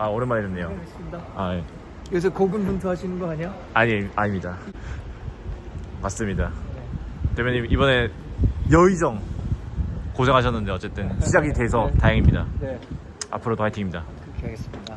아 오랜만에. 반갑습니다. 아 예. 요새 고군분투 하시는 거 아니야? 아니 아닙니다. 맞습니다. 대표님 이번에 여의정 고생하셨는데 어쨌든 시작이 돼서 다행입니다. 네, 앞으로도 화이팅입니다. 그렇게 하겠습니다.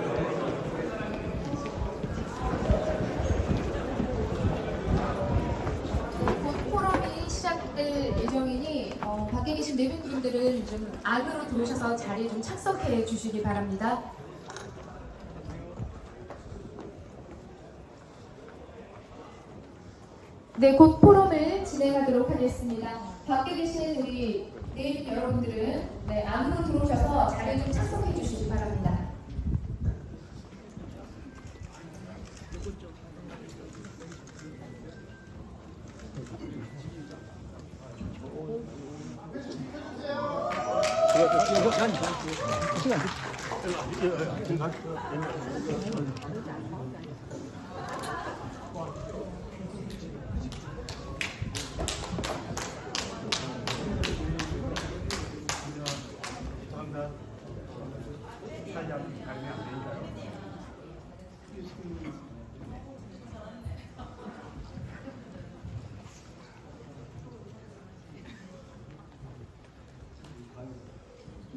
곧 포럼이 시작될 예정이니 어, 밖에 계신 내빈분들은 좀 안으로 들어오셔서 자리에 좀 착석해 주시기 바랍니다. 네, 곧 포럼을 진행하도록 하겠습니다. 밖에 계신 우리 내빈 여러분들은 네, 안으로 들어오셔서 자리에 좀 시간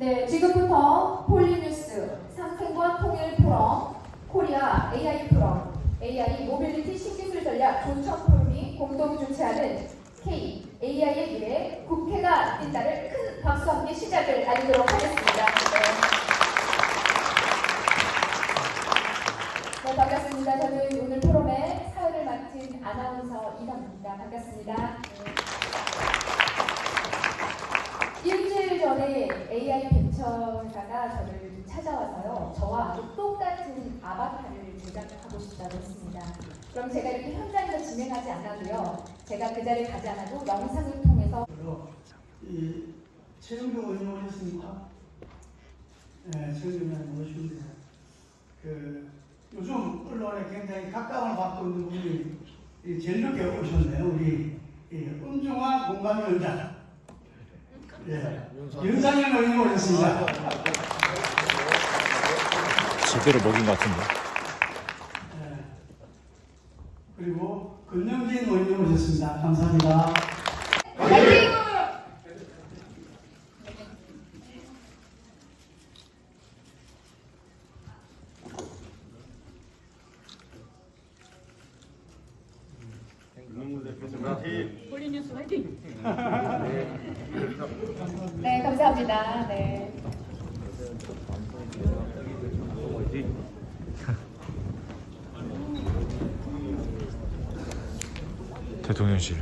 네, 지금부터 폴리뉴스, 상품과 통일 포럼, 코리아 AI 포럼, AI 모빌리티 신기술 전략 조청 포럼이 공동 주최하는 K AI의 미래 국회가 뛴다를 큰 박수와 함께 시작을 알리도록 하겠습니다. 네. 네, 반갑습니다. 저는 오늘 포럼에 사회를 맡은 아나운서 이담입니다. 반갑습니다. 네. 6월에 AI 벤처 회사가 저를 찾아와서요. 저와 똑같은 아바타를 제작하고 싶다고 했습니다. 그럼 제가 이렇게 현장에서 진행하지 않아도요. 제가 그 자리에 가지 않아도 영상을 통해서 이 최종종 네, 의원님 오셨습니까? 네, 최종종 의원님 오셨습니다. 그 요즘 언론에 굉장히 각광을 받고 있는 분이 이 제일 늦게 오셨네요. 우리 이 음중화 공감위원장. 예, 윤상현 의원 오셨습니다. 제대로 먹인 것 같은데. 예, 그리고 권영진 의원 오셨습니다. 감사합니다. 네 감사합니다. 네. 대통령실.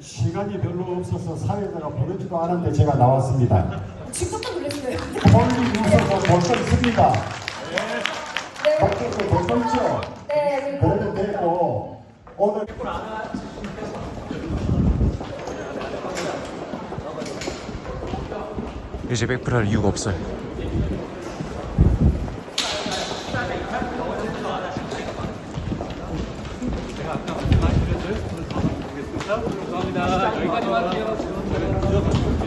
시간이 별로 없어서 사회자가 부르지도 않았는데 제가 나왔습니다. 지금 깜짝 놀랐어요. 폴리 유서도 벌써 네. 박정도 벌써 네. 네. 그래도 되고 오늘 이제 100%할 이유가 없어요. 감사합니다. 여기까지만 할게요.